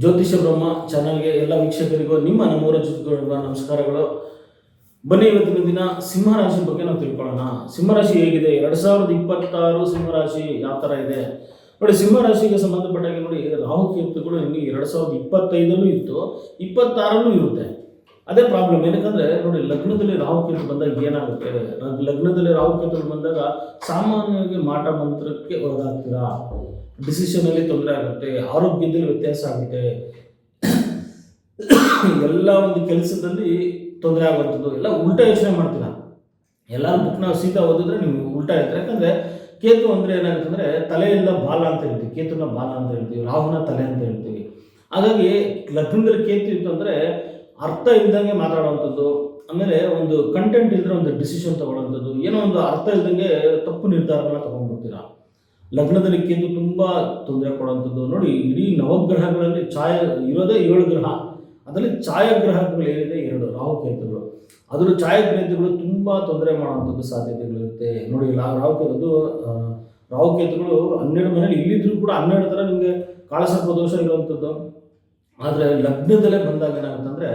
ಜ್ಯೋತಿಷ ಬ್ರಹ್ಮ ಚಾನಲ್ಗೆ ಎಲ್ಲ ವೀಕ್ಷಕರಿಗೂ ನಿಮ್ಮ ನಮ್ಮೂರ ಜೊತೆಗಳ ನಮಸ್ಕಾರಗಳು. ಬನ್ನಿ ಇವತ್ತಿನ ದಿನ ಸಿಂಹರಾಶಿ ಬಗ್ಗೆ ನಾವು ತಿಳ್ಕೊಳ್ಳೋಣ. ಸಿಂಹರಾಶಿ ಹೇಗಿದೆ? ಎರಡು ಸಾವಿರದ ಇಪ್ಪತ್ತಾರು ಸಿಂಹರಾಶಿ ಯಾವ ಥರ ಇದೆ? ನೋಡಿ ಸಿಂಹರಾಶಿಗೆ ಸಂಬಂಧಪಟ್ಟಾಗೆ ನೋಡಿ, ರಾಹು ಕೀರ್ತುಗಳು ನಿಮಗೆ ಎರಡು ಸಾವಿರದ ಇಪ್ಪತ್ತೈದಲ್ಲೂ ಇತ್ತು, ಇಪ್ಪತ್ತಾರಲ್ಲೂ ಇರುತ್ತೆ. ಅದೇ ಪ್ರಾಬ್ಲಮ್ ಏನಕ್ಕಂದ್ರೆ, ನೋಡಿ, ಲಗ್ನದಲ್ಲಿ ರಾಹುಕೇತು ಬಂದಾಗ ಏನಾಗುತ್ತೆ? ಲಗ್ನದಲ್ಲಿ ಲಗ್ನದಲ್ಲಿ ರಾಹುಕೇತು ಬಂದಾಗ ಸಾಮಾನ್ಯವಾಗಿ ಮಾಟ ಮಂತ್ರಕ್ಕೆ ಒಳಗಾಗ್ತೀರಾ? ಡಿಸಿಷನಲ್ಲಿ ತೊಂದರೆ ಆಗುತ್ತೆ, ಆರೋಗ್ಯದಲ್ಲಿ ವ್ಯತ್ಯಾಸ ಆಗುತ್ತೆ. ಎಲ್ಲ ಒಂದು ಕೆಲಸದಲ್ಲಿ ತೊಂದರೆ ಆಗುವಂಥದ್ದು. ಎಲ್ಲ ಉಲ್ಟಾ ಯೋಚನೆ ಮಾಡ್ತೀರಾ. ಎಲ್ಲರೂ ಬುಕ್ನ ಸೀತಾ ಓದಿದ್ರೆ ನಿಮ್ಗೆ ಉಲ್ಟಾ ಇರ್ತಾರೆ ಯಾಕಂದ್ರೆ ಕೇತು ಅಂದ್ರೆ ಏನಾಗುತ್ತಂದ್ರೆ ತಲೆಯಿಂದ ಬಾಲ ಅಂತ ಹೇಳ್ತೀವಿ. ಕೇತುನ ಬಾಲ ಅಂತ ಹೇಳ್ತೀವಿ ರಾಹುನ ತಲೆ ಅಂತ ಹೇಳ್ತೀವಿ. ಹಾಗಾಗಿ ಲಗ್ನದಲ್ಲಿ ಕೇತು ಇತ್ತು ಅಂದ್ರೆ ಅರ್ಥ ಇಲ್ದಂಗೆ ಮಾತಾಡುವಂಥದ್ದು, ಆಮೇಲೆ ಒಂದು ಕಂಟೆಂಟ್ ಇಲ್ಲದ್ರೆ ಒಂದು ಡಿಸಿಷನ್ ತೊಗೊಳ್ಳೋಂಥದ್ದು ಏನೋ ಒಂದು ಅರ್ಥ ಇಲ್ದಂಗೆ ತಪ್ಪು ನಿರ್ಧಾರಗಳನ್ನ ತಗೊಂಡ್ಬಿಡ್ತೀರಾ. ಲಗ್ನದಲ್ಲಿ ಕೇತು ತುಂಬ ತೊಂದರೆ ಕೊಡುವಂಥದ್ದು ನೋಡಿ, ಇಡೀ ನವಗ್ರಹಗಳಲ್ಲಿ ಛಾಯ, ಇರೋದೇ ಏಳು ಗ್ರಹ. ಅದರಲ್ಲಿ ಛಾಯಾಗ್ರಹಗಳು ಏನಿದೆ? ಎರಡು, ರಾಹುಕೇತುಗಳು. ಅದರ ಛಾಯಾಗ್ರಹಗಳು ತುಂಬ ತೊಂದರೆ ಮಾಡುವಂಥದ್ದು ಸಾಧ್ಯತೆಗಳಿರುತ್ತೆ. ನೋಡಿ ರಾಹುಕೇತು ರಾಹುಕೇತುಗಳು ಹನ್ನೆರಡು ಮನೇಲಿ ಇಲ್ಲಿದ್ರು ಕೂಡ ಹನ್ನೆರಡು ಥರ ನಿಮಗೆ ಕಾಳಸರ್ಪ ದೋಷ ಇರುವಂಥದ್ದು. ಆದರೆ ಲಗ್ನದಲ್ಲೇ ಬಂದಾಗ ಏನಾಗುತ್ತಂದ್ರೆ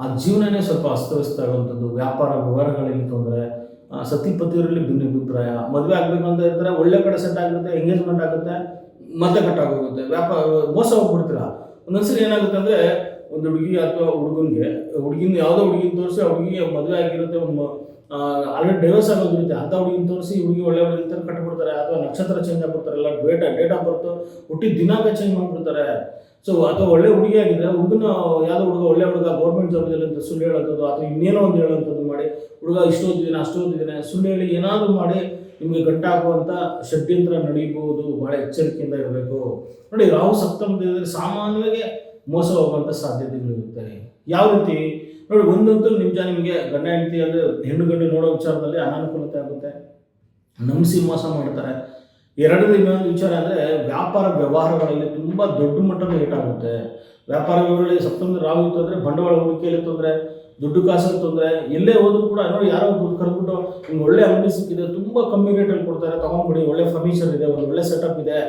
ಆ ಜೀವನನೇ ಸ್ವಲ್ಪ ಅಸ್ತವ್ಯಸ್ತ ಆಗುವಂಥದ್ದು ವ್ಯಾಪಾರ, ವ್ಯವಹಾರಗಳಲ್ಲಿ ತೊಂದರೆ ಆ, ಭಿನ್ನ ಭಿನ್ನಾಭಿಪ್ರಾಯ ಮದುವೆ ಆಗಬೇಕು ಅಂತ ಇರ್ತಾರೆ ಒಳ್ಳೆ ಕಡೆ ಸೆಟ್ ಆಗುತ್ತೆ ಎಂಗೇಜ್ಮೆಂಟ್ ಆಗುತ್ತೆ ಮತ್ತೆ ಕಟ್ ಆಗೋಗುತ್ತೆ. ವ್ಯಾಪಾರ ಮೋಸ ಹೋಗ್ಬಿಡ್ತೀರಾ? ಒಂದೊಂದ್ಸರಿ ಏನಾಗುತ್ತೆ ಅಂದರೆ ಒಂದು ಹುಡುಗಿ ಅಥವಾ ಹುಡುಗನಿಗೆ ಹುಡುಗಿನ ಯಾವುದೋ ಹುಡುಗಿನ ತೋರಿಸಿ ಹುಡುಗಿಗೆ ಮದುವೆ ಆಗಿರುತ್ತೆ ಒಂದು ಆಲ್ರೆಡಿ ಡೈವರ್ಸ್ ಆಗೋದಿರುತ್ತೆ ಅಂಥ ಹುಡುಗಿನ ತೋರಿಸಿ ಹುಡುಗಿ ಒಳ್ಳೆ ಹುಡುಗಿ ಅಂತ ಕಟ್ಬಿಡ್ತಾರೆ ಅಥವಾ ನಕ್ಷತ್ರ ಚೇಂಜ್ ಆಗ್ಬಿಡ್ತಾರೆ ಎಲ್ಲ ಡೇಟಾ ಡೇಟ್ ಆಫ್ ಬರ್ತು ಹುಟ್ಟಿದ ದಿನಾಂಕ ಚೇಂಜ್ ಮಾಡ್ಬಿಡ್ತಾರೆ. ಸೊ ಅಥವಾ ಒಳ್ಳೆ ಹುಡುಗಿ ಆಗಿದ್ರೆ ಹುಡುಗನ, ಯಾವುದೋ ಹುಡುಗ ಒಳ್ಳೆ ಹುಡುಗ ಗೌರ್ಮೆಂಟ್ ಜಾಬ್ ಇದೆ ಅಂತ ಸುಳ್ಳು ಹೇಳೋಂಥದ್ದು ಅಥವಾ ಇನ್ನೇನೋ ಒಂದು ಹೇಳೋಂಥದ್ದು ಮಾಡಿ, ಹುಡುಗ ಇಷ್ಟು ಓದಿದ್ದೀನಿ ಅಷ್ಟು ಓದಿದ್ದೀನಿ ಸುಳ್ಳು ಹೇಳಿ ಏನಾದರೂ ಮಾಡಿ ನಿಮಗೆ ಗಟ್ಟಾಗುವಂಥ ಹಾಕುವಂಥ ಷಡ್ಯಂತ್ರ ನಡೀಬಹುದು ಭಾಳ ಎಚ್ಚರಿಕೆಯಿಂದ ಇರಬೇಕು. ನೋಡಿ, ರಾಹು ಸಪ್ತಮದಲ್ಲಿ ಸಾಮಾನ್ಯವಾಗಿ ಮೋಸ ಹೋಗುವಂಥ ಸಾಧ್ಯತೆಗಳಿರುತ್ತೆ ಯಾವ ರೀತಿ? ನೋಡಿ, ಒಂದಂತೂ ನಿಜ ನಿಮಗೆ ಗಂಡ, ಹೆಂಡತಿ ಅಂದರೆ ಹೆಣ್ಣು ಗಂಡು ನೋಡೋ ವಿಚಾರದಲ್ಲಿ ಅನಾನುಕೂಲತೆ ಆಗುತ್ತೆ. ನಂಬಿಸಿ ಮೋಸ ಮಾಡ್ತಾರೆ. ಎರಡನೇ ಇನ್ನೊಂದು ವಿಚಾರ ಅಂದರೆ ವ್ಯಾಪಾರ ವ್ಯವಹಾರಗಳಲ್ಲಿ ತುಂಬ ದೊಡ್ಡ ಮಟ್ಟದ ಏಟಾಗುತ್ತೆ. ವ್ಯಾಪಾರ ವ್ಯವಹಾರಗಳಲ್ಲಿ ಸಪ್ತಂದ್ರೆ ರಾಹು ಇತ್ತು ಬಂಡವಾಳ ಹೂಡಿಕೆಯಲ್ಲಿ ತೊಂದರೆ, ದುಡ್ಡು ಕಾಸಲ್ಲಿ ತೊಂದರೆ, ಎಲ್ಲೇ ಹೋದ್ರೂ ಕೂಡ ನೋಡಿ ಯಾರೋ ದುಡ್ಡು ಕರೆದ್ಬಿಟ್ಟು ನಿಮ್ಗೆ ಒಳ್ಳೆ ಅಂಗಡಿ ಸಿಕ್ಕಿದೆ ತುಂಬ ಕಮ್ಮಿ ರೇಟಲ್ಲಿ ಕೊಡ್ತಾರೆ, ತೊಗೊಂಡ್ಬಿಡಿ, ಒಳ್ಳೆ ಫರ್ನಿಚರ್ ಇದೆ, ಒಂದು ಒಳ್ಳೆ ಸೆಟಪ್ ಇದೆ,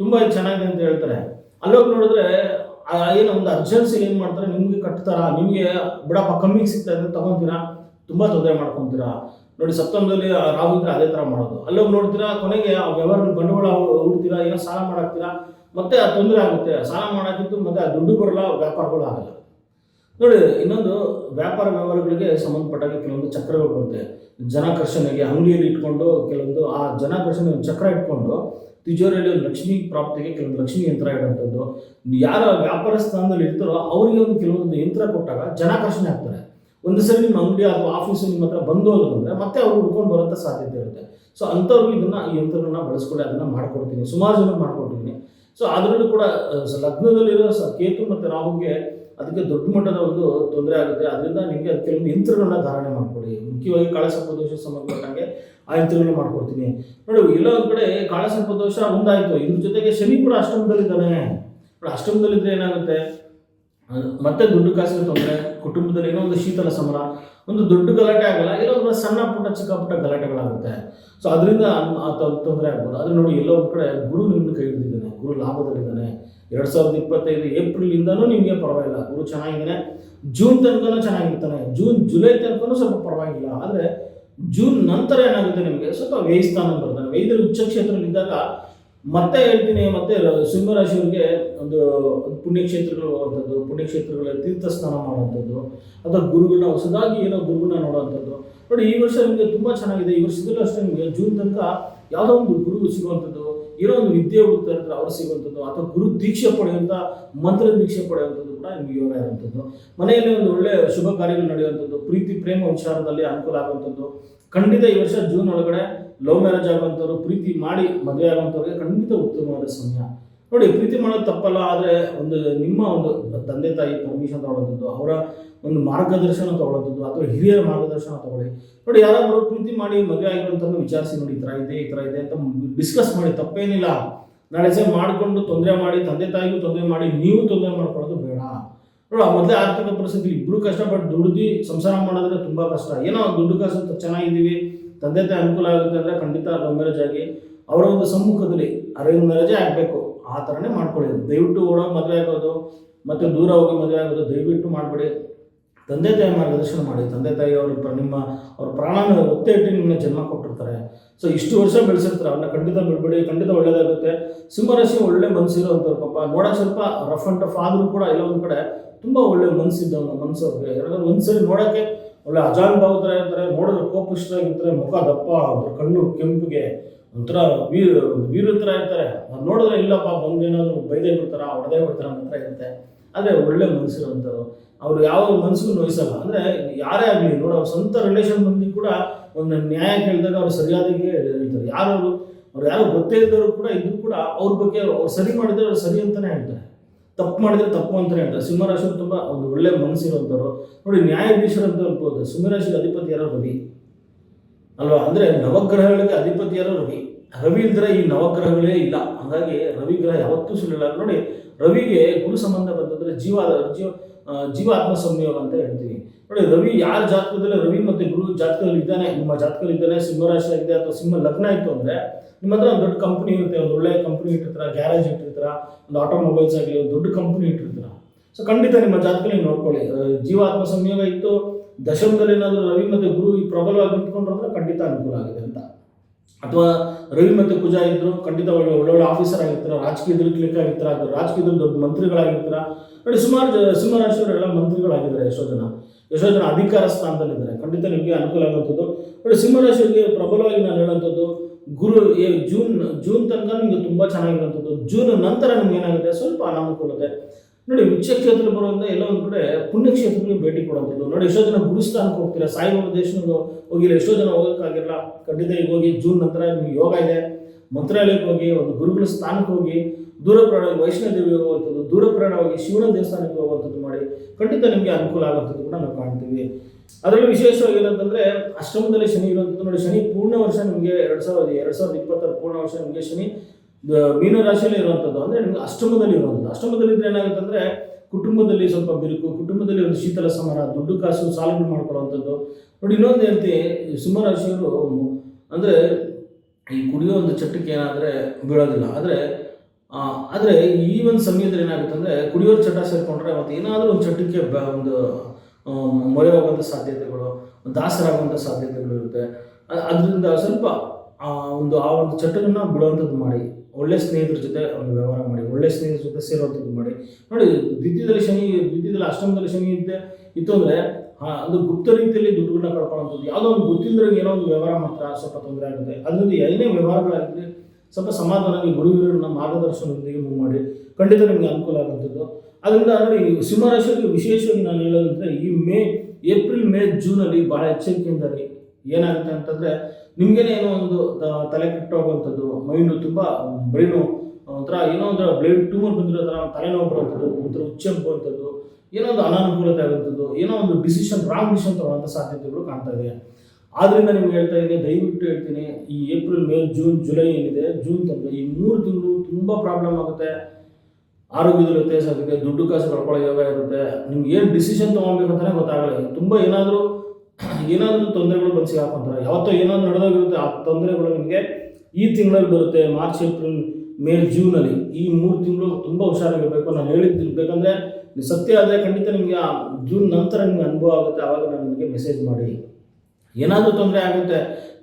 ತುಂಬ ಚೆನ್ನಾಗಿದೆ ಅಂತ ಹೇಳ್ತಾರೆ. ಅಲ್ಲೋಗಿ ನೋಡಿದ್ರೆ ಏನೋ ಒಂದು ಅರ್ಜೆನ್ಸಿ ಏನು ಮಾಡ್ತಾರೆ, ನಿಮಗೆ ಕಟ್ತಾರ, ನಿಮಗೆ, ಬಿಡಪ್ಪ, ಕಮ್ಮಿಗೆ ಸಿಗ್ತಾ ಇದೆ, ತಗೊಂತೀರಾ, ತುಂಬ ತೊಂದರೆ ಮಾಡ್ಕೊತೀರಾ ನೋಡಿ ಸಪ್ತಮದಲ್ಲಿ ರಾಹು ಇದ್ರೆ ಅದೇ ಥರ ಮಾಡೋದು. ಅಲ್ಲೋಗಿ ನೋಡ್ತೀರಾ, ಕೊನೆಗೆ ಆ ವ್ಯವಹಾರ ಬಂಡವಾಳ ಹುಡ್ತೀರಾ, ಏನೋ ಸಾಲ ಮಾಡಾಕ್ತೀರಾ, ಮತ್ತೆ ಆ ತೊಂದರೆ ಆಗುತ್ತೆ. ಸಾಲ ಮಾಡಾಕಿದ್ದು ಮತ್ತೆ ಆ ದುಡ್ಡು ಬರಲ್ಲ, ವ್ಯಾಪಾರಗಳು ಆಗಲ್ಲ. ನೋಡಿ, ಇನ್ನೊಂದು ವ್ಯಾಪಾರ ವ್ಯವಹಾರಗಳಿಗೆ ಸಂಬಂಧಪಟ್ಟಾಗ ಕೆಲವೊಂದು ಚಕ್ರಗಳು ಬರುತ್ತೆ. ಜನಾಕರ್ಷಣೆಗೆ ಅಂಗಡಿಯಲ್ಲಿ ಇಟ್ಕೊಂಡು ಕೆಲವೊಂದು, ಆ ಜನಾಕರ್ಷಣೆ ಚಕ್ರ ಇಟ್ಕೊಂಡು ತಿಜೋರಿಯಲ್ಲಿ ಒಂದು ಲಕ್ಷ್ಮಿ ಪ್ರಾಪ್ತಿಗೆ ಕೆಲವೊಂದು ಲಕ್ಷ್ಮಿ ಯಂತ್ರ ಇಡುವಂಥದ್ದು ಯಾರ ವ್ಯಾಪಾರ ಸ್ಥಾನದಲ್ಲಿ ಇರ್ತಾರೋ ಅವರಿಗೆ ಒಂದು ಕೆಲವೊಂದು ಯಂತ್ರ ಕೊಟ್ಟಾಗ ಜನಾಕರ್ಷಣೆ ಆಗ್ತಾರೆ. ಒಂದು ಸಲ ನಿಮ್ಮ ಅಂಗಡಿ ಅಥವಾ ಆಫೀಸು ನಿಮ್ಮ ಹತ್ರ ಬಂದು ಅಂದರೆ ಮತ್ತೆ ಅವ್ರು ಹುಡ್ಕೊಂಡು ಬರೋಂಥ ಸಾಧ್ಯತೆ ಇರುತ್ತೆ. ಸೊ ಅಂಥವ್ರಿಗೆ ಇದನ್ನ ಈ ಯಂತ್ರಗಳನ್ನ ಬಳಸ್ಕೊಳ್ಳಿ ಅದನ್ನ ಮಾಡ್ಕೊಡ್ತೀನಿ. ಸುಮಾರು ಜನ ಮಾಡ್ಕೊಡ್ತೀನಿ ಸೊ ಅದರಲ್ಲೂ ಕೂಡ ಲಗ್ನದಲ್ಲಿರೋ ಸ, ಕೇತು ಮತ್ತು ರಾಹುಗೆ ಅದಕ್ಕೆ ದೊಡ್ಡ ಮಟ್ಟದ ಒಂದು ತೊಂದರೆ ಆಗುತ್ತೆ. ಅದರಿಂದ ನಿಮಗೆ ಕೆಲವೊಂದು ಯಂತ್ರಗಳನ್ನ ಧಾರಣೆ ಮಾಡ್ಕೊಳ್ಳಿ ಮುಖ್ಯವಾಗಿ ಕಾಳಸಂಪದೋಷ ಸಂಬಂಧಪಟ್ಟಂಗೆ ಆ ಯಂತ್ರಗಳನ್ನ ಮಾಡ್ಕೊಡ್ತೀನಿ. ನೋಡಿ, ಎಲ್ಲ ಒಂದು ಕಡೆ ಕಾಳಸಂಪದೋಷ ಒಂದಾಯಿತು. ಇದ್ರ ಜೊತೆಗೆ ಶನಿ ಕೂಡ ಅಷ್ಟಮದಲ್ಲಿದ್ದಾನೆ. ಅಷ್ಟಮದಲ್ಲಿದ್ದರೆ ಏನಾಗುತ್ತೆ? ಮತ್ತೆ ದುಡ್ಡು ಕಾಸಿನ ತೊಂದರೆ, ಕುಟುಂಬದಲ್ಲಿ ಏನೋ ಒಂದು ಶೀತಲ ಸಮರ, ಒಂದು ದೊಡ್ಡ ಗಲಾಟೆ ಆಗಲ್ಲ, ಏನೋ ಒಂದು ಸಣ್ಣ ಪುಟ್ಟ, ಚಿಕ್ಕ ಪುಟ್ಟ ಗಲಾಟೆಗಳಾಗುತ್ತೆ. ಸೊ ಅದರಿಂದ ತೊಂದರೆ ಆಗ್ಬೋದು. ಆದರೆ ನೋಡಿ, ಎಲ್ಲೋ ಒಂದು ಕಡೆ ಗುರು ನಿಮ್ಮನ್ನು ಕೈ ಹಿಡಿದಿದ್ದಾನೆ, ಗುರು ಲಾಭದಲ್ಲಿದ್ದಾನೆ. ಎರಡು ಸಾವಿರದ ಇಪ್ಪತ್ತೈದು ಏಪ್ರಿಲಿಂದನೂ ನಿಮಗೆ ಪರವಾಗಿಲ್ಲ. ಗುರು ಚೆನ್ನಾಗಿದ್ದಾನೆ. ಜೂನ್ ತನಕನೂ ಚೆನ್ನಾಗಿರ್ತಾನೆ. ಜೂನ್, ಜುಲೈ ತನಕನೂ ಸ್ವಲ್ಪ ಪರವಾಗಿಲ್ಲ. ಆದರೆ ಜೂನ್ ನಂತರ ಏನಾಗುತ್ತೆ ನಿಮಗೆ? ಸ್ವಲ್ಪ ವ್ಯಯ ಬರ್ತಾನೆ. ವೈದ್ಯರು ಉಚ್ಚ ಕ್ಷೇತ್ರದಲ್ಲಿದ್ದಾಗ ಮತ್ತೆ ಹೇಳ್ತೀನಿ, ಮತ್ತೆ ಸಿಂಹರಾಶಿಯವ್ರಿಗೆ ಒಂದು ಪುಣ್ಯಕ್ಷೇತ್ರಗಳು ಹೋಗುವಂಥದ್ದು ಪುಣ್ಯಕ್ಷೇತ್ರಗಳಲ್ಲಿ ತೀರ್ಥ ಸ್ನಾನ ಮಾಡುವಂಥದ್ದು, ಅಥವಾ ಗುರುಗಳನ್ನ ಹೊಸದಾಗಿ ಏನೋ ಗುರುಗಳನ್ನ ನೋಡುವಂಥದ್ದು. ನೋಡಿ, ಈ ವರ್ಷ ನಿಮಗೆ ತುಂಬ ಚೆನ್ನಾಗಿದೆ. ಈ ವರ್ಷದಲ್ಲೂ ಅಷ್ಟೇ ನಿಮಗೆ ಜೂನ್ ತನಕ ಯಾವುದೋ ಒಂದು ಗುರು ಸಿಗುವಂಥದ್ದು, ಏನೋ ಒಂದು ವಿದ್ಯೆ ಹುಡುಕ್ತಾ ಇರ್ತಾರೆ ಅವ್ರು ಸಿಗುವಂಥದ್ದು, ಅಥವಾ ಗುರು ದೀಕ್ಷೆ ಪಡೆಯುವಂಥ ಮಂತ್ರ ದೀಕ್ಷೆ ಪಡೆಯುವಂಥದ್ದು ಕೂಡ ನಿಮಗೆ ಯೋಗ ಇರುವಂಥದ್ದು. ಮನೆಯಲ್ಲಿ ಒಂದು ಒಳ್ಳೆಯ ಶುಭ ಕಾರ್ಯಗಳು ನಡೆಯುವಂಥದ್ದು, ಪ್ರೀತಿ, ಪ್ರೇಮ ವಿಚಾರದಲ್ಲಿ ಅನುಕೂಲ ಆಗುವಂಥದ್ದು. ಖಂಡಿತ ಈ ವರ್ಷ ಜೂನ್ ಒಳಗಡೆ ಲವ್ ಮ್ಯಾರೇಜ್ ಆಗುವಂಥವ್ರು, ಪ್ರೀತಿ ಮಾಡಿ ಮದುವೆ ಆಗುವಂಥವ್ರಿಗೆ ಖಂಡಿತ ಉತ್ತಮವಾದ ಸಮಯ. ನೋಡಿ, ಪ್ರೀತಿ ಮಾಡೋದು ತಪ್ಪಲ್ಲ, ಆದರೆ ಒಂದು ನಿಮ್ಮ ಒಂದು ತಂದೆ ತಾಯಿ ಪರ್ಮಿಷನ್ ತಗೊಳ್ಳೋದು ಅವರ ಒಂದು ಮಾರ್ಗದರ್ಶನ ತಗೊಳ್ಳೋದು ಅಥವಾ ಹಿರಿಯರ ಮಾರ್ಗದರ್ಶನ ತಗೊಳ್ಳಿ. ನೋಡಿ, ಯಾರಾದರೂ ಪ್ರೀತಿ ಮಾಡಿ ಮದುವೆ ಆಗಿರುವಂಥದ್ದು ವಿಚಾರಿಸಿ, ನೋಡಿ, ಈ ಥರ ಇದೆ, ಈ ಥರ ಇದೆ ಅಂತ ಡಿಸ್ಕಸ್ ಮಾಡಿ, ತಪ್ಪೇನಿಲ್ಲ. ನಾಳೆ ಸಹ ಮಾಡಿಕೊಂಡು ತೊಂದರೆ ಮಾಡಿ, ತಂದೆ ತಾಯಿಗೂ ತೊಂದರೆ ಮಾಡಿ, ನೀವು ತೊಂದರೆ ಮಾಡ್ಕೊಳ್ಳೋದು ಬೇಡ. ನೋಡಿ, ಆ ಮೊದಲೇ ಆರ್ಥಿಕ ಪರಿಸ್ಥಿತಿ ಇಬ್ಬರು ಕಷ್ಟಪಟ್ಟು ದುಡ್ದು ಸಂಸಾರ ಮಾಡೋದ್ರೆ ತುಂಬ ಕಷ್ಟ. ಏನೋ ದುಡ್ಡು ಕಾಸು ಚೆನ್ನಾಗಿದ್ದೀವಿ ತಂದೆ ತಾಯಿ ಅನುಕೂಲ ಆಗುತ್ತೆ ಅಂದರೆ ಖಂಡಿತ ಲವ್ ಆಗಿ ಅವರ ಒಂದು ಸಮ್ಮುಖದಲ್ಲಿ ಅರೇಂಜ್ ಮ್ಯಾರೇಜೇ ಆಗಬೇಕು. ಆ ಥರನೇ ಮಾಡ್ಕೊಳ್ಳಿ. ದಯವಿಟ್ಟು ಓಡೋಗಿ ಮದುವೆ ಆಗೋದು, ಮತ್ತು ದೂರ ಹೋಗಿ ಮದುವೆ ಆಗೋದು ದಯವಿಟ್ಟು ಮಾಡಬೇಡಿ. ತಂದೆ ತಾಯಿ ಮಾರ್ಗದರ್ಶನ ಮಾಡಿ. ತಂದೆ ತಾಯಿ ಅವ್ರ ನಿಮ್ಮ, ಅವ್ರ ಪ್ರಾಣನ ಒತ್ತೆ ಇಟ್ಟು ನಿಮ್ಮನ್ನ ಜನ್ಮ ಕೊಟ್ಟಿರ್ತಾರೆ. ಸೊ ಇಷ್ಟು ವರ್ಷ ಬೆಳೆಸಿರ್ತಾರೆ. ಅವ್ರನ್ನ ಖಂಡಿತ ಬಿಡಬೇಡಿ. ಖಂಡಿತ ಒಳ್ಳೇದಾಗುತ್ತೆ. ಸಿಂಹರಾಶಿ ಒಳ್ಳೆ ಮನಸ್ಸಿರೋಂಥವ್ರು ಪಾಪ. ನೋಡೋಕೆ ಸ್ವಲ್ಪ ರಫ್ ಅಂಡ್ ಟಫ್ ಆದರೂ ಕೂಡ ಎಲ್ಲ ಒಂದು ಕಡೆ ತುಂಬ ಒಳ್ಳೆ ಮನಸ್ಸಿದ್ದವನು ಮನಸ್ಸು ಅವ್ರಿಗೆ. ಯಾಕಂದ್ರೆ ಒಂದ್ಸರಿ ನೋಡೋಕ್ಕೆ ಒಳ್ಳೆ ಅಜಾನ್ ಭಾವ ಥರ ಇರ್ತಾರೆ ನೋಡಿದ್ರೆ ಕೋಪಿಷ್ಟರಾಗಿರ್ತಾರೆ ಮುಖ ದಪ್ಪ ಅವ್ರ ಕಣ್ಣು ಕೆಂಪಿಗೆ, ಒಂಥರ ವೀರ ವೀರ ಥರ ಇರ್ತಾರೆ ಅವ್ರು ನೋಡಿದ್ರೆ ಇಲ್ಲಪ್ಪ ಬಂದೇನಾದ್ರು ಬೈದೇ ಬಿಡ್ತಾರ, ಹೊಡೆದೇ ಬಿಡ್ತಾರ ಥರ ಇರುತ್ತೆ. ಆದರೆ ಒಳ್ಳೆ ಮನಸ್ಸಿರುವಂಥವ್ರು, ಅವ್ರು ಯಾವ ಮನಸ್ಸಿಗೂ ನೋಯಿಸಲ್ಲ. ಅಂದರೆ ಯಾರೇ ಆಗಲಿ, ನೋಡಿ, ಅವ್ರ ಸ್ವಂತ ರಿಲೇಷನ್ ಬಂದು ಕೂಡ ಒಂದು ನ್ಯಾಯ ಕೇಳಿದಾಗ ಅವ್ರು ಸರಿಯಾದಾಗೆ ಹೇಳ್ತಾರೆ. ಯಾರು ಅವರು ಯಾರು ಗೊತ್ತೇ ಇದ್ದವರು ಕೂಡ, ಇದ್ರು ಕೂಡ ಅವ್ರ ಬಗ್ಗೆ, ಅವ್ರು ಸರಿ ಮಾಡಿದ್ರೆ ಅವ್ರು ಸರಿ ಅಂತಲೇ ಹೇಳ್ತಾರೆ. ತಪ್ಪು ಮಾಡಿದ್ರೆ ತಪ್ಪು ಅಂತಲೇ ಹೇಳ್ತಾರೆ ಸಿಂಹರಾಶಿ ತುಂಬ ಒಂದು ಒಳ್ಳೆ ಮನಸ್ಸಿರುವಂಥವ್ರು ನೋಡಿ, ನ್ಯಾಯಾಧೀಶರು ಅಂತ ಅನ್ಬೋದು ಸಿಂಹರಾಶಿಗೆ ಅಧಿಪತಿ ಯಾರೋ? ರವಿ. ಅಲ್ವಾ? ಅಂದರೆ ನವಗ್ರಹಗಳಿಗೆ ಅಧಿಪತಿ ಯಾರೋ? ರವಿ. ರವಿ ಇದ್ರೆ ಈ ನವಗ್ರಹಗಳೇ ಇಲ್ಲ. ಹಾಗಾಗಿ ರವಿ ಗ್ರಹ ಯಾವತ್ತೂ ಸುಳ್ಳಿಲ್ಲ. ನೋಡಿ, ರವಿಗೆ ಗುರು ಸಂಬಂಧ ಬಂತಂದ್ರೆ ಜೀವ ಜೀವ ಜೀವಾತ್ಮ ಸಂಯೋಗ ಅಂತ ಹೇಳ್ತೀವಿ ನೋಡಿ, ರವಿ ಯಾರ ಜಾತಕದಲ್ಲಿ, ರವಿ ಮತ್ತು ಗುರು ಜಾತಕದಲ್ಲಿ ಇದ್ದಾನೆ ನಿಮ್ಮ ಜಾತಕದಲ್ಲಿ ಇದ್ದಾನೆ ಸಿಂಹರಾಶಿ ಆಗಿದೆ ಅಥವಾ ಸಿಂಹ ಲಗ್ನ ಇತ್ತು ಅಂದರೆ, ನಿಮ್ಮ ಹತ್ರ ಒಂದು ದೊಡ್ಡ ಕಂಪ್ನಿ ಇರುತ್ತೆ, ಒಂದು ಒಳ್ಳೆ ಕಂಪ್ನಿ ಇಟ್ಟಿರ್ತೀರ ಗ್ಯಾರೇಜ್ ಇಟ್ಟಿರ್ತೀರ, ಒಂದು ಆಟೋಮೊಬೈಲ್ಸ್ ಆಗಲಿ, ಒಂದು ದೊಡ್ಡ ಕಂಪ್ನಿ ಇಟ್ಟಿರ್ತೀರ. ಸೊ ಖಂಡಿತ ನಿಮ್ಮ ಜಾತಕದಲ್ಲಿ ನೋಡ್ಕೊಳ್ಳಿ. ಜೀವಾತ್ಮ ಸಂಯೋಗ ಇತ್ತು, ದಶಮದಲ್ಲಿ ಏನಾದರೂ ರವಿ ಮತ್ತು ಗುರು ಈ ಪ್ರಬಲವಾಗಿ ನಿಂತ್ಕೊಂಡ್ರೆ ಖಂಡಿತ ಅನುಕೂಲ ಆಗಿದೆ ಅಂತ. ಅಥವಾ ರವಿ ಮತ್ತು ಪೂಜಾ ಇದ್ರು, ಖಂಡಿತ ಒಳ್ಳೆ, ಒಳ್ಳೊಳ್ಳೆ ಆಫೀಸರ್ ಆಗಿರ್ತಾರೆ ರಾಜಕೀಯದಲ್ಲಿ ಕ್ಲಿಕ್ ಆಗಿರ್ತಾರೆ ಅದು ರಾಜಕೀಯದಲ್ಲಿ ದೊಡ್ಡ ಮಂತ್ರಿಗಳಾಗಿರ್ತಾರೆ. ನೋಡಿ, ಸುಮಾರು ಸಿಂಹರಾಶಿಯವರೆಲ್ಲ ಮಂತ್ರಿಗಳಾಗಿದ್ದಾರೆ ಎಷ್ಟೋ ಜನ. ಜನ ಅಧಿಕಾರ ಸ್ಥಾನದಲ್ಲಿದ್ದಾರೆ. ಖಂಡಿತ ನಿಮಗೆ ಅನುಕೂಲ ಆಗುವಂಥದ್ದು. ನೋಡಿ ಸಿಂಹರಾಶಿಯಲ್ಲಿ ಪ್ರಬಲವಾಗಿ ನಾನು ಹೇಳುವಂಥದ್ದು, ಗುರು ಏ, ಜೂನ್ ಜೂನ್ ತನಕ ನಿಮಗೆ ತುಂಬ ಚೆನ್ನಾಗಿರುವಂಥದ್ದು. ಜೂನ್ ನಂತರ ನಿಮ್ಗೆ ಏನಾಗುತ್ತೆ? ಸ್ವಲ್ಪ ಅನಾನುಕೂಲತೆ. ನೋಡಿ ಕ್ಷೇತ್ರ ಬರೋದ್ರಿಂದ ಎಲ್ಲ ಒಂದು ಕಡೆ ಪುಣ್ಯಕ್ಷೇತ್ರಗಳಿಗೆ ಭೇಟಿ ಕೊಡುವಂಥದ್ದು. ನೋಡಿ ಎಷ್ಟೋ ಜನ ಗುರುಸ್ಥಾನಕ್ಕೆ ಹೋಗ್ತೀರಾ? ಸಾಯಿಬಾಬಾ ದೇಶನಿಗೆ ಹೋಗಿಲ್ಲ ಎಷ್ಟೋ ಜನ ಹೋಗೋಕ್ಕಾಗಿರಲ್ಲ ಖಂಡಿತ ಈಗ ಹೋಗಿ ಜೂನ್ ನಂತರ ನಿಮ್ಗೆ ಯೋಗ ಇದೆ. ಮಂತ್ರಾಲಯಕ್ಕೆ ಹೋಗಿ, ಒಂದು ಗುರುಗಳ ಸ್ಥಾನಕ್ಕೆ ಹೋಗಿ ದೂರ ವೈಷ್ಣವ ವೈಷ್ಣೋದೇವಿ ಹೋಗುವಂಥದ್ದು, ದೂರ ಪ್ರಾಣವಾಗಿ ಶಿವನ ದೇವಸ್ಥಾನಕ್ಕೆ ಹೋಗುವಂಥದ್ದು ಮಾಡಿ, ಖಂಡಿತ ನಿಮಗೆ ಅನುಕೂಲ ಆಗುವಂಥದ್ದು ಕೂಡ ನಾವು ಕಾಣ್ತೀವಿ. ಅದರಲ್ಲಿ ವಿಶೇಷವಾಗಿ ಏನಂತಂದ್ರೆ ಅಷ್ಟಮದಲ್ಲಿ ಶನಿ ಇರುವಂಥದ್ದು ನೋಡಿ, ಶನಿ ಪೂರ್ಣ ವರ್ಷ ನಿಮಗೆ ಎರಡು ಸಾವಿರದ ಎರಡು ಸಾವಿರದ ಇಪ್ಪತ್ತರ ಪೂರ್ಣ ವರ್ಷ ನಿಮಗೆ ಶನಿ ಮೀನ ರಾಶಿಯಲ್ಲಿ ಇರುವಂಥದ್ದು. ಅಂದರೆ ನಿಮಗೆ ಅಷ್ಟಮದಲ್ಲಿ ಇರುವಂಥದ್ದು. ಅಷ್ಟಮದಲ್ಲಿ ಇದ್ರೆ ಏನಾಗುತ್ತೆ ಅಂದರೆ ಕುಟುಂಬದಲ್ಲಿ ಸ್ವಲ್ಪ ಬಿರುಕು, ಕುಟುಂಬದಲ್ಲಿ ಒಂದು ಶೀತಲ ಸಮರ, ದುಡ್ಡು ಕಾಸು, ಸಾಲಗಳು ಮಾಡ್ಕೊಳ್ಳುವಂಥದ್ದು. ನೋಡಿ, ಇನ್ನೊಂದು ಹೇಳ್ತಿ, ಸಿಂಹರಾಶಿಯವರು, ಅಂದರೆ, ಈ ಕುಡಿಯೋ ಒಂದು ಚಟಕ್ಕೆ ಏನಾದರೆ ಬೀಳೋದಿಲ್ಲ. ಆದರೆ ಆದರೆ ಈ ಒಂದು ಸಮಯದಲ್ಲಿ ಏನಾಗುತ್ತೆ ಅಂದರೆ ಕುಡಿಯೋರ ಚಟ ಸೇರಿಕೊಂಡ್ರೆ ಮತ್ತು ಏನಾದರೂ ಒಂದು ಚಟಕ್ಕೆ ಬ, ಒಂದು ಮೊರೆ ಹೋಗುವಂಥ ಸಾಧ್ಯತೆಗಳು ದಾಸರಾಗುವಂಥ ಸಾಧ್ಯತೆಗಳು ಇರುತ್ತೆ. ಅದರಿಂದ ಸ್ವಲ್ಪ, ಆ, ಒಂದು ಆ ಒಂದು ಚಟವನ್ನು ಬಿಡುವಂಥದ್ದು ಮಾಡಿ, ಒಳ್ಳೆ ಸ್ನೇಹಿತರ ಜೊತೆ ಒಂದು ವ್ಯವಹಾರ ಮಾಡಿ, ಒಳ್ಳೆ ಸ್ನೇಹಿತರ ಜೊತೆ ಸೇರುವಂಥದ್ದು ಮಾಡಿ. ನೋಡಿ, ದ್ವಿತೀಯದಲ್ಲಿ ಶನಿ, ದ್ವಿತೀಯದಲ್ಲಿ ಅಷ್ಟಮದಲ್ಲಿ ಶನಿ ಇದ್ದೆ, ಇತ್ತು ಅಂದರೆ ಅದು ಗುಪ್ತ ರೀತಿಯಲ್ಲಿ ದುಡ್ಡುಗಳನ್ನ ಕಳ್ಕೊಳ್ಳೋಂಥದ್ದು. ಯಾವುದೋ ಒಂದು ಗೊತ್ತಿಲ್ಲದ್ರೆ ಏನೋ ಒಂದು ವ್ಯವಹಾರ ಮಾತ್ರ ಸ್ವಲ್ಪ ತೊಂದರೆ ಆಗುತ್ತೆ. ಅದರಿಂದ ಏನೇ ವ್ಯವಹಾರಗಳಾಗಿದ್ರೆ ಸ್ವಲ್ಪ ಸಮಾಧಾನವಾಗಿ ಗುರು ಹಿರಿಯರನ್ನ ಮಾರ್ಗದರ್ಶನದೊಂದಿಗೆ ಮೂವ್ ಮಾಡಿ, ಖಂಡಿತ ನಿಮಗೆ ಅನುಕೂಲ ಆಗುವಂಥದ್ದು. ಅದರಿಂದ ನೋಡಿ ಸಿಂಹರಾಶಿಯವರಿಗೆ ವಿಶೇಷವಾಗಿ ನಾನು ಹೇಳೋದಂದರೆ, ಈ ಮೇ, ಏಪ್ರಿಲ್, ಮೇ, ಜೂನಲ್ಲಿ ಭಾಳ ಎಚ್ಚರಿಕೆಯಿಂದ ಏನಾಗುತ್ತೆ ಅಂತಂದರೆ, ನಿಮಗೇನೆ ಏನೋ ಒಂದು ತಲೆ ಕೆಟ್ಟೋಗುವಂಥದ್ದು ಮೈಂಡು ತುಂಬ, ಬ್ರೈನು, ಒಂಥರ ಏನೋ ಒಂಥರ ಬ್ಲೇಡ್ ಟ್ಯೂಮರ್ ಬಂದಿರೋ ಥರ ತಲೆನೋವು ಬರುವಂಥದ್ದು, ಒಂಥರ ಉಚ್ಚಂಪುವಂಥದ್ದು ಏನೋ ಒಂದು ಅನಾನುಕೂಲತೆ ಆಗುವಂಥದ್ದು, ಏನೋ ಒಂದು ಡಿಸಿಷನ್ ರಾಂಗ್ ಡಿಸಿಷನ್ ತಗೊಳ್ಳೋಂಥ ಸಾಧ್ಯತೆಗಳು ಕಾಣ್ತಾ ಇದೆ. ಆದ್ದರಿಂದ ನಿಮ್ಗೆ ಹೇಳ್ತಾ ಇದ್ದೀನಿ ದಯವಿಟ್ಟು ಹೇಳ್ತೀನಿ, ಈ ಏಪ್ರಿಲ್, ಮೇ, ಜೂನ್, ಜುಲೈ ಏನಿದೆ, ಜೂನ್ ತನಕ ಈ ಮೂರು ತಿಂಗಳು ತುಂಬ ಪ್ರಾಬ್ಲಮ್ ಆಗುತ್ತೆ. ಆರೋಗ್ಯದ ವ್ಯತ್ಯಾಸ ಆಗುತ್ತೆ ದುಡ್ಡು ಕಾಸು ಕಳ್ಕೊಳ್ಳೋ ಯೋಗ ಇರುತ್ತೆ ನಿಮ್ಗೆ ಏನು ಡಿಸಿಷನ್ ತೊಗೊಬೇಕು ಅಂತಲೇ ಗೊತ್ತಾಗಲ್ಲ. ತುಂಬ ಏನಾದರೂ ಏನಾದರೂ ತೊಂದರೆಗಳು ಬಂದು ಸಿಗಾಕೊಂತಾರೆ ಯಾವತ್ತೋ ಏನಾದ್ರು ನಡೆದೋಗಿರುತ್ತೆ, ಆ ತೊಂದರೆಗಳು ನಿಮಗೆ ಈ ತಿಂಗಳಲ್ಲಿ ಬರುತ್ತೆ, ಮಾರ್ಚ್, ಏಪ್ರಿಲ್, ಮೇ, ಜೂನಲ್ಲಿ. ಈ ಮೂರು ತಿಂಗಳು ತುಂಬ ಹುಷಾರಾಗಿರಬೇಕು. ನಾನು ಹೇಳಿದ್ದು ಬೇಕಂದರೆ ಸತ್ಯ ಆದರೆ ಖಂಡಿತ ನಿಮಗೆ ಆ ಜೂನ್ ನಂತರ ನಿಮಗೆ ಅನುಭವ ಆಗುತ್ತೆ. ಆವಾಗ ನಾನು ನಿಮಗೆ ಮೆಸೇಜ್ ಮಾಡಿ. ಏನಾದರೂ ತೊಂದರೆ ಆಗುತ್ತೆ,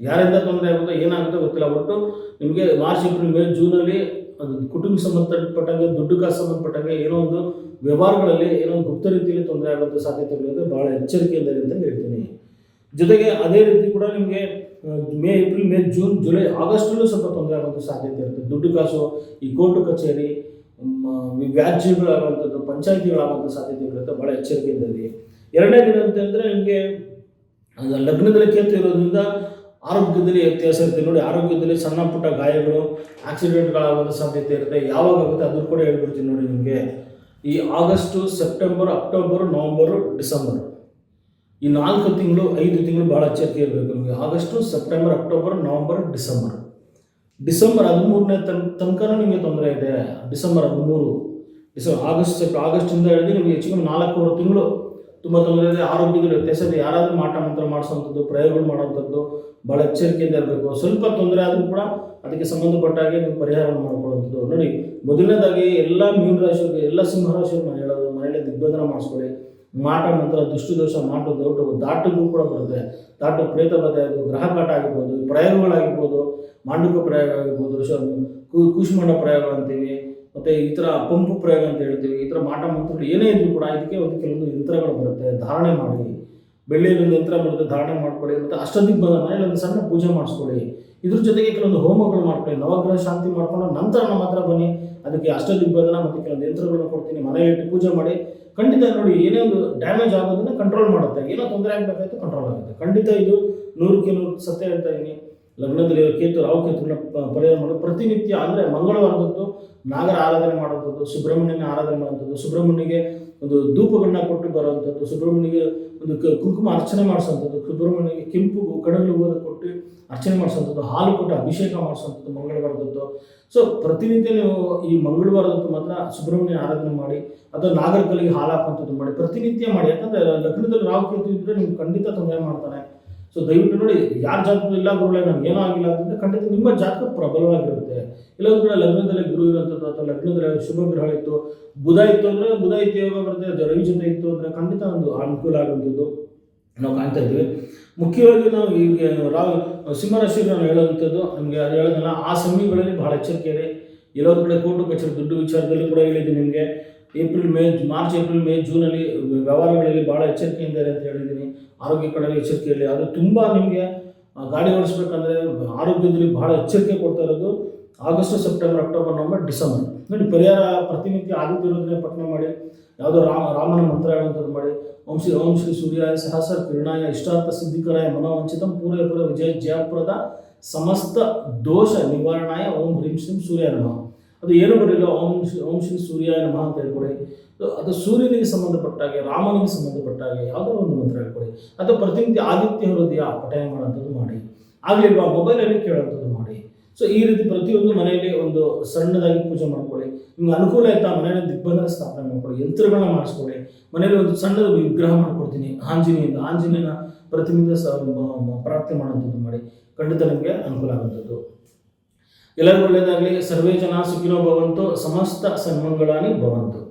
ಯಾರಿಂದ ತೊಂದರೆ ಆಗುತ್ತೆ, ಏನಾಗುತ್ತೆ ಗೊತ್ತಿಲ್ಲ. ಒಟ್ಟು ನಿಮಗೆ ಮಾರ್ಚ್ ಏಪ್ರಿಲ್ ಮೇ ಜೂನಲ್ಲಿ ಅದು ಕುಟುಂಬ ಸಂಬಂಧಪಟ್ಟಂಗೆ ದುಡ್ಡು ಕಾಸು ಸಂಬಂಧಪಟ್ಟಂಗೆ ಏನೋ ಒಂದು ವ್ಯವಹಾರಗಳಲ್ಲಿ ಏನೋ ಒಂದು ಗುಪ್ತ ರೀತಿಯಲ್ಲಿ ತೊಂದರೆ ಆಗುವಂಥ ಸಾಧ್ಯತೆಗಳಿದೆ ಭಾಳ ಎಚ್ಚರಿಕೆಯಿಂದ ಅಂತ ಹೇಳ್ತೀನಿ. ಜೊತೆಗೆ ಅದೇ ರೀತಿ ಕೂಡ ನಿಮಗೆ May April May June July ಆಗಸ್ಟಲ್ಲೂ ಸ್ವಲ್ಪ ತೊಂದರೆ ಆಗುವಂಥ ಸಾಧ್ಯತೆ ಇರುತ್ತೆ. ದುಡ್ಡು ಕಾಸು, ಈ ಕೋರ್ಟ್ ಕಚೇರಿ ವ್ಯಾಜ್ಯಗಳಾಗುವಂಥದ್ದು ಪಂಚಾಯಿತಿಗಳಾಗುವಂಥ ಇರುತ್ತೆ. ಭಾಳ ಎಚ್ಚರಿಕೆಯಿಂದ ಇರಿ. ಎರಡನೇ ದಿನ ಅಂತಂದರೆ ನಿಮಗೆ ಲಗ್ನದಲ್ಲಿ ಕೇತು ಇರೋದ್ರಿಂದ ಆರೋಗ್ಯದಲ್ಲಿ ವ್ಯತ್ಯಾಸ ಇರುತ್ತೆ. ನೋಡಿ, ಆರೋಗ್ಯದಲ್ಲಿ ಸಣ್ಣ ಪುಟ್ಟ ಗಾಯಗಳು ಆಕ್ಸಿಡೆಂಟ್ಗಳಾಗುವಂಥ ಸಾಧ್ಯತೆ ಇರುತ್ತೆ. ಯಾವಾಗ ಆಗುತ್ತೆ ಅದ್ರ ಕೂಡ ಹೇಳ್ಬಿಡ್ತೀನಿ ನೋಡಿ ನಿಮಗೆ. ಈ August, September, October, November, December. ಈ ನಾಲ್ಕು ತಿಂಗಳು, ಐದು ತಿಂಗಳು ಭಾಳ ಎಚ್ಚರಿಕೆ ಇರಬೇಕು ನಿಮಗೆ. August, September, October, November, December. December ಹದಿಮೂರನೇ ತನ್ ತನಕ ನಿಮಗೆ ತೊಂದರೆ ಇದೆ. ಡಿಸೆಂಬರ್ ಹದಿಮೂರು. ಡಿಸೆಂಬರ್ ಆಗಸ್ಟ್ ಸೆಪ್ಟ ಆಗಸ್ಟಿಂದ ಹಿಡಿದು ನಿಮಗೆ ಹೆಚ್ಚು ನಾಲ್ಕೂವರೆ ತಿಂಗಳು ತುಂಬ ತೊಂದರೆ ಇದೆ ಆರೋಗ್ಯಗಳು ವ್ಯತ್ಯಾಸ ಇದೆ ಯಾರಾದರೂ ಮಾಟ ಮಂತ್ರ ಮಾಡಿಸುವಂಥದ್ದು, ಪ್ರಯೋಗಗಳು ಮಾಡುವಂಥದ್ದು ಭಾಳ ಎಚ್ಚರಿಕೆಯಿಂದ ಇರಬೇಕು. ಸ್ವಲ್ಪ ತೊಂದರೆ ಆದರೂ ಕೂಡ ಅದಕ್ಕೆ ಸಂಬಂಧಪಟ್ಟಾಗೆ ನೀವು ಪರಿಹಾರವನ್ನು ಮಾಡಿಕೊಳ್ಳುವಂಥದ್ದು. ನೋಡಿ, ಮೊದಲನೇದಾಗಿ ಎಲ್ಲ ಮೀನು ರಾಶಿಯವರಿಗೆ ಎಲ್ಲ ಸಿಂಹ ರಾಶಿಯವ್ರು ನಾನು ಹೇಳೋದು, ಮನೆಯಲ್ಲಿ ದಿಗ್ಬಂಧನ ಮಾಡಿಸ್ಕೊಳ್ಳಿ. ಮಾಟ, ಮಂತ್ರ, ದುಷ್ಟು ದೋಷ, ಮಾಟು ದೊಡ್ಡ ದಾಟಿಗೂ ಕೂಡ ಬರುತ್ತೆ. ದಾಟು ಪ್ರೇತ ಬಾಧೆ ಅದು ಗ್ರಹ ಕಾಟ ಆಗಿರ್ಬೋದು, ಪ್ರಯೋಗಗಳಾಗಿರ್ಬೋದು, ಮಾಂಡುಕ ಪ್ರಯೋಗ ಆಗಿರ್ಬೋದು ಕೂಷ್ಮಾಂಡ ಪ್ರಯೋಗ ಅಂತೀವಿ ಮತ್ತು ಈ ಥರ ಪಂಪು ಪ್ರಯೋಗ ಅಂತ ಹೇಳ್ತೀವಿ, ಈ ಥರ ಮಾಟ ಮಂತ್ರಗಳು ಏನೇ ಇದ್ರೂ ಕೂಡ ಇದಕ್ಕೆ ಒಂದು ಕೆಲವೊಂದು ಯಂತ್ರಗಳು ಬರುತ್ತೆ, ಧಾರಣೆ ಮಾಡಿ. ಬೆಳ್ಳಿಯಲ್ಲಿ ಒಂದು ಯಂತ್ರ ಬರುತ್ತೆ, ಧಾರಣೆ ಮಾಡ್ಕೊಳ್ಳಿ, ಮತ್ತು ಬಂದ ಮನೇಲಿ ಒಂದು ಸಣ್ಣ ಪೂಜೆ ಮಾಡಿಸ್ಕೊಳ್ಳಿ. ಇದ್ರ ಜೊತೆಗೆ ಕೆಲವೊಂದು ಹೋಮಗಳು ಮಾಡ್ಕೊಳ್ಳಿ, ನವಗ್ರಹ ಶಾಂತಿ ಮಾಡ್ಕೊಂಡು ನಂತರ ನಮ್ಮ ಹತ್ರ ಬನ್ನಿ. ಅದಕ್ಕೆ ಅಷ್ಟದಿಗ್ಬಂಧನ ಮತ್ತು ಕೆಲವೊಂದು ಯಂತ್ರಗಳನ್ನ ಕೊಡ್ತೀನಿ, ಮನೆಯಲ್ಲಿ ಪೂಜೆ ಮಾಡಿ. ಖಂಡಿತ ನೋಡಿ, ಏನೇ ಒಂದು ಡ್ಯಾಮೇಜ್ ಆಗೋದನ್ನ ಕಂಟ್ರೋಲ್ ಮಾಡುತ್ತೆ. ಏನೋ ತೊಂದರೆ ಆಗಬೇಕಾಯ್ತು ಕಂಟ್ರೋಲ್ ಆಗುತ್ತೆ. ಖಂಡಿತ ಇದು ನೂರಕ್ಕೆ ನೂರು ಸತ್ಯ ಹೇಳ್ತಾ ಇದ್ದೀನಿ ಲಗ್ನದಲ್ಲಿ ಕೇತು ರಾವ್ ಕೇತುಗಳನ್ನ ಪರಿಹಾರ ಮಾಡೋದು ಪ್ರತಿನಿತ್ಯ ಅಂದರೆ ಮಂಗಳವಾರದೊತ್ತು ನಾಗರ ಆರಾಧನೆ ಮಾಡುವಂಥದ್ದು, ಸುಬ್ರಹ್ಮಣ್ಯನ ಆರಾಧನೆ ಮಾಡುವಂಥದ್ದು, ಸುಬ್ರಹ್ಮಣ್ಯಗೆ ಒಂದು ಧೂಪಗಳನ್ನ ಕೊಟ್ಟು ಬರುವಂಥದ್ದು, ಸುಬ್ರಹ್ಮಣ್ಯಗೆ ಒಂದು ಕುಂಕುಮ ಅರ್ಚನೆ ಮಾಡಿಸುವಂಥದ್ದು, ಸುಬ್ರಹ್ಮಣ್ಯಗೆ ಕೆಂಪು ಕಡಲು ಹೂವನ್ನು ಕೊಟ್ಟು ಅರ್ಚನೆ ಮಾಡಿಸುವಂಥದ್ದು, ಹಾಲು ಕೊಟ್ಟು ಅಭಿಷೇಕ ಮಾಡಿಸುವಂಥದ್ದು ಮಂಗಳವಾರದದ್ದು ಸೊ ಪ್ರತಿನಿತ್ಯ ನೀವು ಈ ಮಂಗಳವಾರದಂತೂ ಮಾತ್ರ ಸುಬ್ರಹ್ಮಣ್ಯ ಆರಾಧನೆ ಮಾಡಿ, ಅಥವಾ ನಾಗರ ಕಲ್ಲಿಗೆ ಹಾಲು ಹಾಕುವಂಥದ್ದು ಮಾಡಿ, ಪ್ರತಿನಿತ್ಯ ಮಾಡಿ. ಯಾಕಂದರೆ ಲಗ್ನದಲ್ಲಿ ರಾವ್ ಕೇತು ಇದ್ದರೆ ನಿಮ್ಗೆ ಖಂಡಿತ ತೊಂದರೆ ಮಾಡ್ತಾನೆ ಸೊ ದಯವಿಟ್ಟು ನೋಡಿ, ಯಾರ ಜಾತಕ ಇಲ್ಲ, ಗುರುಗಳೇ, ನಮ್ಗೆ ಏನೂ ಆಗಿಲ್ಲ ಅಂತಂದರೆ ಖಂಡಿತ ನಿಮ್ಮ ಜಾತಕ ಪ್ರಬಲವಾಗಿರುತ್ತೆ. ಕಡೆ ಲಗ್ನದಲ್ಲಿ ಗುರು ಇರುವಂಥದ್ದು ಅಥವಾ ಲಗ್ನದಲ್ಲಿ ಶುಭ ಗ್ರಹ ಇತ್ತು, ಬುಧ ಇತ್ತು ಅಂದರೆ ಬುಧ ಇತ್ತು, ಯೋಗ ಬರುತ್ತೆ ರವಿ ಜೊತೆ ಇತ್ತು ಅಂದರೆ ಖಂಡಿತ ಒಂದು ಅನುಕೂಲ ಆಗುವಂಥದ್ದು ನಾವು ಕಾಣ್ತಾ ಇದ್ದೀವಿ. ಮುಖ್ಯವಾಗಿ ನಾವು ಈಗ ರಾವ್ ಸಿಂಹರಾಶಿ ನಾನು ಹೇಳುವಂಥದ್ದು, ನಿಮಗೆ ಅದು ಹೇಳೋದಲ್ಲ, ಆ ಸಮಯಗಳಲ್ಲಿ ಬಹಳ ಎಚ್ಚರಿಕೆ ಇದೆ. ಒಂದು ಕಡೆ ಕೋರ್ಟು ಕಚೇರಿ, ದುಡ್ಡು ವಿಚಾರದಲ್ಲಿ ಕೂಡ ಹೇಳಿದ್ದೀನಿ ನಿಮಗೆ. April May, March, April May, ಜೂನಲ್ಲಿ ವ್ಯವಹಾರಗಳಲ್ಲಿ ಭಾಳ ಎಚ್ಚರಿಕೆಯಿಂದ ಇದೆ ಅಂತ ಹೇಳಿದ್ದೀನಿ. ಆರೋಗ್ಯ ಕಡೆ ಎಚ್ಚರಿಕೆ ಇರಲಿ ಅದು ತುಂಬ ನಿಮಗೆ ಗಾಡಿ ಓಡಿಸ್ಬೇಕಂದ್ರೆ ಆರೋಗ್ಯದಲ್ಲಿ ಬಹಳ ಎಚ್ಚರಿಕೆ ಕೊಡ್ತಾ ಇರೋದು August, September, October, November, December. ನೋಡಿ, ಪರಿಹಾರ ಪ್ರತಿನಿತ್ಯ ಆಗುತ್ತಿರೋದನ್ನೇ ಪಠನೆ ಮಾಡಿ, ಯಾವುದೋ ರಾಮ ರಾಮನ ಮಂತ್ರ ಹೇಳುವಂಥದ್ದು ಮಾಡಿ, ಓಂ ಶ್ರೀ ಓಂ ಶ್ರೀ ಸೂರ್ಯಾಯ ಸಹಸ್ರ ಕಿರಣಾಯ ಇಷ್ಟಾರ್ಥ ಸಿದ್ಧಿಕರಾಯ ಮನೋವಂಚಿತಂ ಪೂರ್ವಪುರ ಪೂರ್ವ ವಿಜಯ ಜಯಪುರದ ಸಮಸ್ತ ದೋಷ ನಿವಾರಣಾಯ ಓಂ ಹ್ರೀಂ ಶ್ರೀಂ ಸೂರ್ಯ ನಮಃ. ಅದು ಏನು ಬರಲಿಲ್ಲ, ಓಂ ಓಂ ಶ್ರೀ ಸೂರ್ಯ ನಮಃ ಅಂತ ಹೇಳ್ಕೊಡಿ. ಅದು- ಸೂರ್ಯನಿಗೆ ಸಂಬಂಧಪಟ್ಟಾಗೆ ರಾಮನಿಗೆ ಸಂಬಂಧಪಟ್ಟಾಗೆ ಯಾವುದೋ ಒಂದು ಮಂತ್ರ ಹೇಳ್ಕೊಡಿ. ಅಥವಾ ಪ್ರತಿನಿತ್ಯ ಆದಿತ್ಯ ಹೃದಯ ಪಠಯ ಮಾಡುವಂಥದ್ದು ಮಾಡಿ. ಆಗಲಿಲ್ವಾ ಮೊಬೈಲಲ್ಲಿ ಕೇಳೋಂಥದ್ದು ಮಾಡಿ. ಸೊ, ಈ ರೀತಿ ಪ್ರತಿಯೊಂದು ಮನೆಯಲ್ಲಿ ಒಂದು ಸಣ್ಣದಾಗಿ ಪೂಜೆ ಮಾಡ್ಕೊಳ್ಳಿ ನಿಮ್ಗೆ ಅನುಕೂಲ ಆಯ್ತಾ, ಮನೆಯಲ್ಲಿ ದಿಗ್ಬಂಧನ ಸ್ಥಾಪನೆ ಮಾಡ್ಕೊಳ್ಳಿ ಯಂತ್ರಗಳನ್ನ ಮಾಡಿಸ್ಕೊಳ್ಳಿ ಮನೆಯಲ್ಲಿ ಒಂದು ಸಣ್ಣದ ವಿಗ್ರಹ ಮಾಡ್ಕೊಡ್ತೀನಿ ಆಂಜನೇಯಿಂದ ಆಂಜನೇಯನ ಪ್ರತಿನಿತ್ಯ ಪ್ರಾರ್ಥನೆ ಮಾಡುವಂಥದ್ದು ಮಾಡಿ. ಖಂಡಿತ ನಿಮಗೆ ಅನುಕೂಲ ಆಗುವಂಥದ್ದು. ಎಲ್ಲರಿಗೂ ಒಳ್ಳೆಯದಾಗಲಿ. ಸರ್ವೇ ಜನ ಸುಖಿನೋ ಭವಂತು ಸಮಸ್ತ ಸನ್ಮಂಗಳಾನಿ ಭವಂತು.